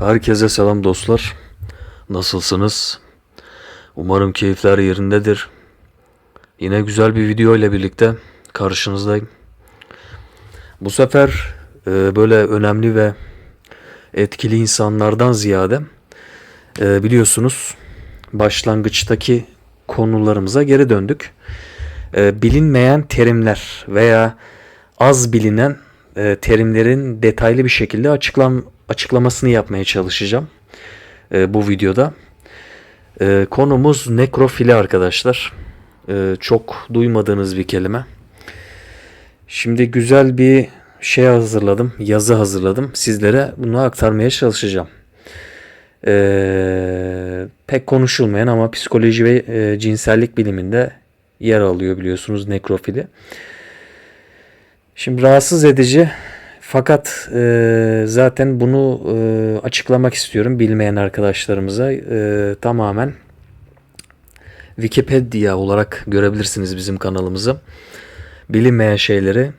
Herkese selam dostlar. Nasılsınız? Umarım keyifler yerindedir. Yine güzel bir video ile birlikte karşınızdayım. Bu sefer e, böyle önemli ve etkili insanlardan ziyade e, biliyorsunuz başlangıçtaki konularımıza geri döndük. E, bilinmeyen terimler veya az bilinen e, terimlerin detaylı bir şekilde açıklam açıklamasını yapmaya çalışacağım e, bu videoda. E, konumuz nekrofili arkadaşlar. E, çok duymadığınız bir kelime. Şimdi güzel bir şey hazırladım, yazı hazırladım. Sizlere bunu aktarmaya çalışacağım. E, pek konuşulmayan ama psikoloji ve e, cinsellik biliminde yer alıyor biliyorsunuz nekrofili. Şimdi rahatsız edici fakat e, zaten bunu e, açıklamak istiyorum bilmeyen arkadaşlarımıza e, tamamen Wikipedia olarak görebilirsiniz bizim kanalımızı. Bilinmeyen şeyleri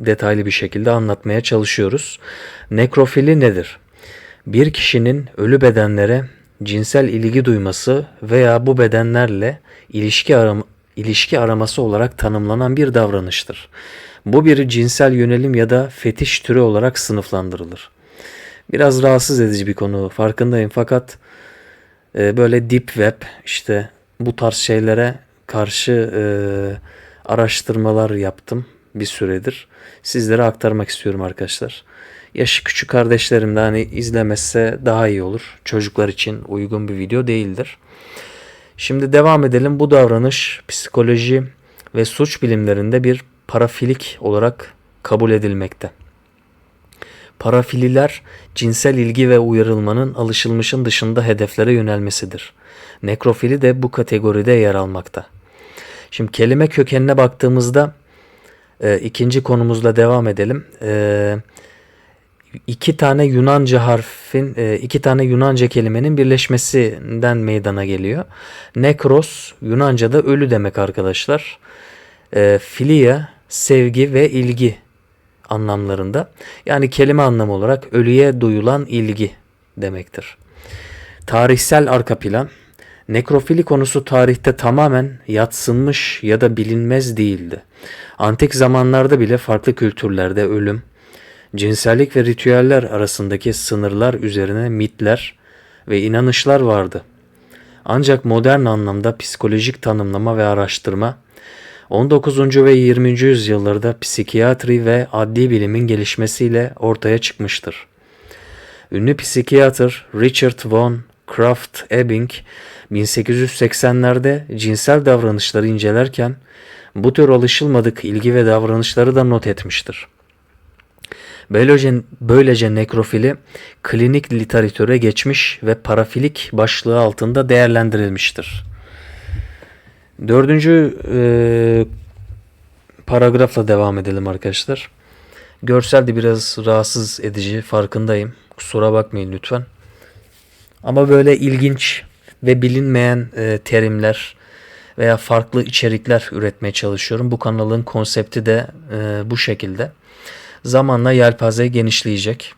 detaylı bir şekilde anlatmaya çalışıyoruz. Nekrofili nedir? Bir kişinin ölü bedenlere cinsel ilgi duyması veya bu bedenlerle ilişki aram ilişki araması olarak tanımlanan bir davranıştır. Bu bir cinsel yönelim ya da fetiş türü olarak sınıflandırılır. Biraz rahatsız edici bir konu farkındayım fakat e, böyle deep web işte bu tarz şeylere karşı e, araştırmalar yaptım bir süredir. Sizlere aktarmak istiyorum arkadaşlar. Yaşı küçük kardeşlerim de hani izlemezse daha iyi olur. Çocuklar için uygun bir video değildir. Şimdi devam edelim. Bu davranış psikoloji ve suç bilimlerinde bir parafilik olarak kabul edilmekte. Parafililer cinsel ilgi ve uyarılmanın alışılmışın dışında hedeflere yönelmesidir. Nekrofili de bu kategoride yer almakta. Şimdi kelime kökenine baktığımızda e, ikinci konumuzla devam edelim. E, iki tane Yunanca harfin, e, iki tane Yunanca kelimenin birleşmesinden meydana geliyor. Nekros Yunanca'da ölü demek arkadaşlar. E, filia sevgi ve ilgi anlamlarında. Yani kelime anlamı olarak ölüye duyulan ilgi demektir. Tarihsel arka plan Nekrofili konusu tarihte tamamen yatsınmış ya da bilinmez değildi. Antik zamanlarda bile farklı kültürlerde ölüm, cinsellik ve ritüeller arasındaki sınırlar üzerine mitler ve inanışlar vardı. Ancak modern anlamda psikolojik tanımlama ve araştırma 19. ve 20. yüzyıllarda psikiyatri ve adli bilimin gelişmesiyle ortaya çıkmıştır. Ünlü psikiyatr Richard von Krafft-Ebing 1880'lerde cinsel davranışları incelerken bu tür alışılmadık ilgi ve davranışları da not etmiştir. Böylece, böylece nekrofili klinik literatüre geçmiş ve parafilik başlığı altında değerlendirilmiştir. Dördüncü e, paragrafla devam edelim arkadaşlar. Görsel de biraz rahatsız edici farkındayım. Kusura bakmayın lütfen. Ama böyle ilginç ve bilinmeyen e, terimler veya farklı içerikler üretmeye çalışıyorum. Bu kanalın konsepti de e, bu şekilde. Zamanla yelpaze genişleyecek.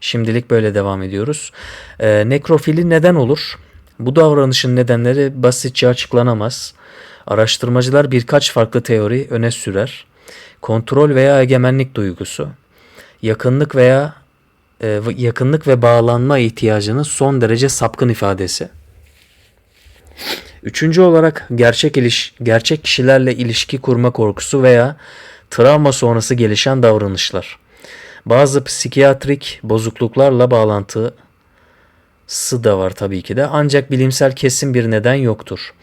Şimdilik böyle devam ediyoruz. E, nekrofili neden olur? Bu davranışın nedenleri basitçe açıklanamaz. Araştırmacılar birkaç farklı teori öne sürer. Kontrol veya egemenlik duygusu, yakınlık veya e, yakınlık ve bağlanma ihtiyacının son derece sapkın ifadesi. Üçüncü olarak gerçek iliş, gerçek kişilerle ilişki kurma korkusu veya travma sonrası gelişen davranışlar. Bazı psikiyatrik bozukluklarla bağlantısı da var tabii ki de ancak bilimsel kesin bir neden yoktur.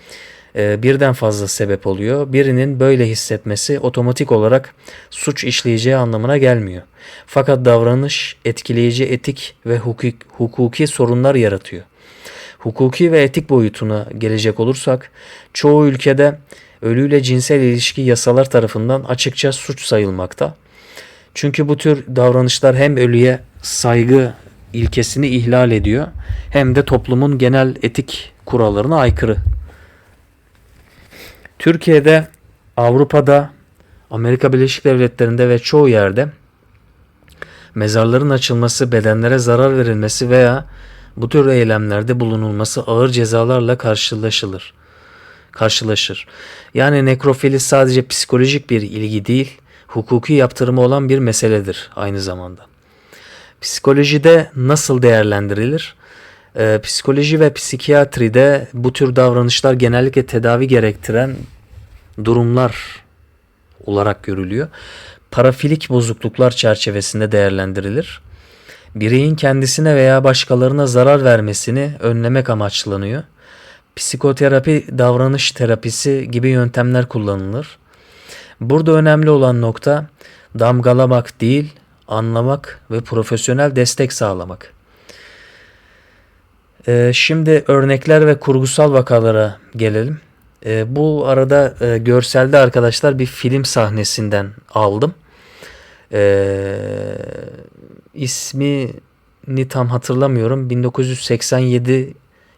Ee, birden fazla sebep oluyor. Birinin böyle hissetmesi otomatik olarak suç işleyeceği anlamına gelmiyor. Fakat davranış etkileyici etik ve hukuk, hukuki sorunlar yaratıyor. Hukuki ve etik boyutuna gelecek olursak çoğu ülkede ölüyle cinsel ilişki yasalar tarafından açıkça suç sayılmakta. Çünkü bu tür davranışlar hem ölüye saygı ilkesini ihlal ediyor hem de toplumun genel etik kurallarına aykırı. Türkiye'de, Avrupa'da, Amerika Birleşik Devletleri'nde ve çoğu yerde mezarların açılması, bedenlere zarar verilmesi veya bu tür eylemlerde bulunulması ağır cezalarla karşılaşılır. Karşılaşır. Yani nekrofili sadece psikolojik bir ilgi değil, hukuki yaptırımı olan bir meseledir aynı zamanda. Psikolojide nasıl değerlendirilir? Ee, psikoloji ve psikiyatride bu tür davranışlar genellikle tedavi gerektiren durumlar olarak görülüyor. Parafilik bozukluklar çerçevesinde değerlendirilir. Bireyin kendisine veya başkalarına zarar vermesini önlemek amaçlanıyor. Psikoterapi, davranış terapisi gibi yöntemler kullanılır. Burada önemli olan nokta damgalamak değil, anlamak ve profesyonel destek sağlamak. Ee, şimdi örnekler ve kurgusal vakalara gelelim. Ee, bu arada e, görselde arkadaşlar bir film sahnesinden aldım. Ee, ismini tam hatırlamıyorum. 1987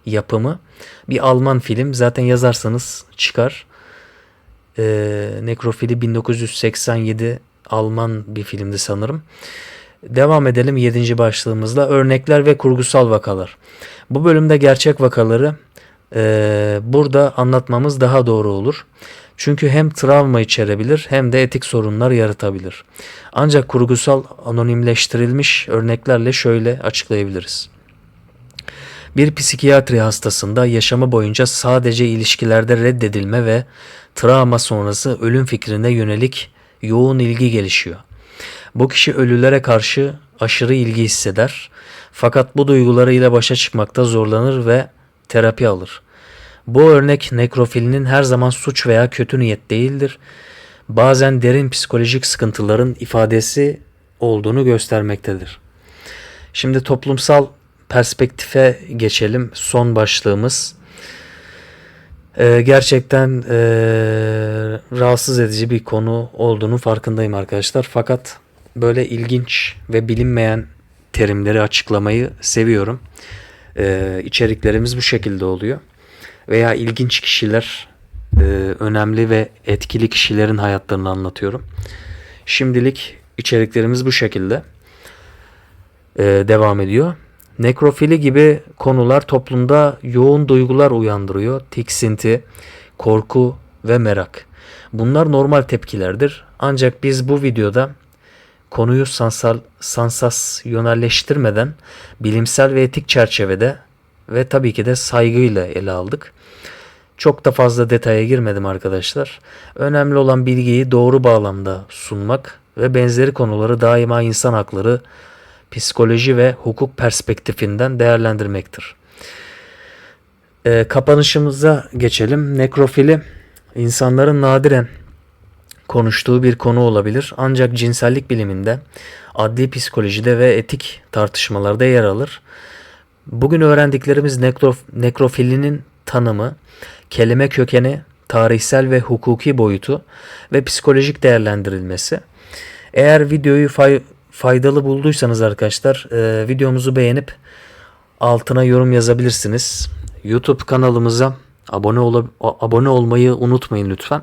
yapımı bir Alman film. Zaten yazarsanız çıkar. Ee, Nekrofili 1987 Alman bir filmdi sanırım. Devam edelim 7. başlığımızla örnekler ve kurgusal vakalar. Bu bölümde gerçek vakaları e, burada anlatmamız daha doğru olur. Çünkü hem travma içerebilir hem de etik sorunlar yaratabilir. Ancak kurgusal anonimleştirilmiş örneklerle şöyle açıklayabiliriz. Bir psikiyatri hastasında yaşamı boyunca sadece ilişkilerde reddedilme ve travma sonrası ölüm fikrine yönelik yoğun ilgi gelişiyor. Bu kişi ölülere karşı aşırı ilgi hisseder fakat bu duygularıyla başa çıkmakta zorlanır ve terapi alır. Bu örnek nekrofilinin her zaman suç veya kötü niyet değildir. Bazen derin psikolojik sıkıntıların ifadesi olduğunu göstermektedir. Şimdi toplumsal perspektife geçelim. Son başlığımız. Ee, gerçekten ee, rahatsız edici bir konu olduğunu farkındayım arkadaşlar. Fakat böyle ilginç ve bilinmeyen terimleri açıklamayı seviyorum. Ee, içeriklerimiz bu şekilde oluyor. Veya ilginç kişiler, e, önemli ve etkili kişilerin hayatlarını anlatıyorum. Şimdilik içeriklerimiz bu şekilde e, devam ediyor. Nekrofili gibi konular toplumda yoğun duygular uyandırıyor. Tiksinti, korku ve merak. Bunlar normal tepkilerdir. Ancak biz bu videoda konuyu sansal, sansasyonelleştirmeden bilimsel ve etik çerçevede ve tabii ki de saygıyla ele aldık. Çok da fazla detaya girmedim arkadaşlar. Önemli olan bilgiyi doğru bağlamda sunmak ve benzeri konuları daima insan hakları, psikoloji ve hukuk perspektifinden değerlendirmektir. E, kapanışımıza geçelim. Nekrofili insanların nadiren konuştuğu bir konu olabilir. Ancak cinsellik biliminde, adli psikolojide ve etik tartışmalarda yer alır. Bugün öğrendiklerimiz nekrof, nekrofilinin tanımı, kelime kökeni, tarihsel ve hukuki boyutu ve psikolojik değerlendirilmesi. Eğer videoyu faydalı bulduysanız arkadaşlar e, videomuzu beğenip altına yorum yazabilirsiniz. YouTube kanalımıza abone ol abone olmayı unutmayın lütfen.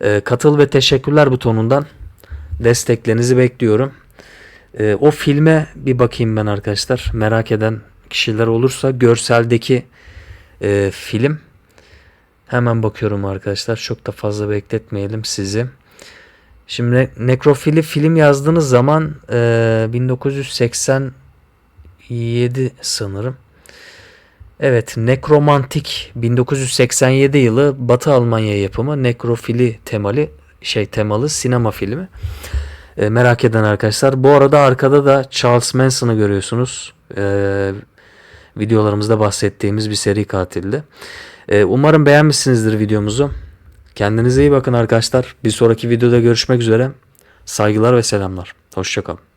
E, katıl ve teşekkürler butonundan desteklerinizi bekliyorum. E, o filme bir bakayım ben arkadaşlar. Merak eden kişiler olursa görseldeki e, film hemen bakıyorum arkadaşlar. Çok da fazla bekletmeyelim sizi. Şimdi nekrofili film yazdığınız zaman e, 1987 sanırım. Evet, Nekromantik 1987 yılı Batı Almanya yapımı nekrofili temalı şey temalı sinema filmi. E, merak eden arkadaşlar. Bu arada arkada da Charles Manson'ı görüyorsunuz. E, videolarımızda bahsettiğimiz bir seri katildi. E, umarım beğenmişsinizdir videomuzu. Kendinize iyi bakın arkadaşlar. Bir sonraki videoda görüşmek üzere. Saygılar ve selamlar. Hoşçakalın.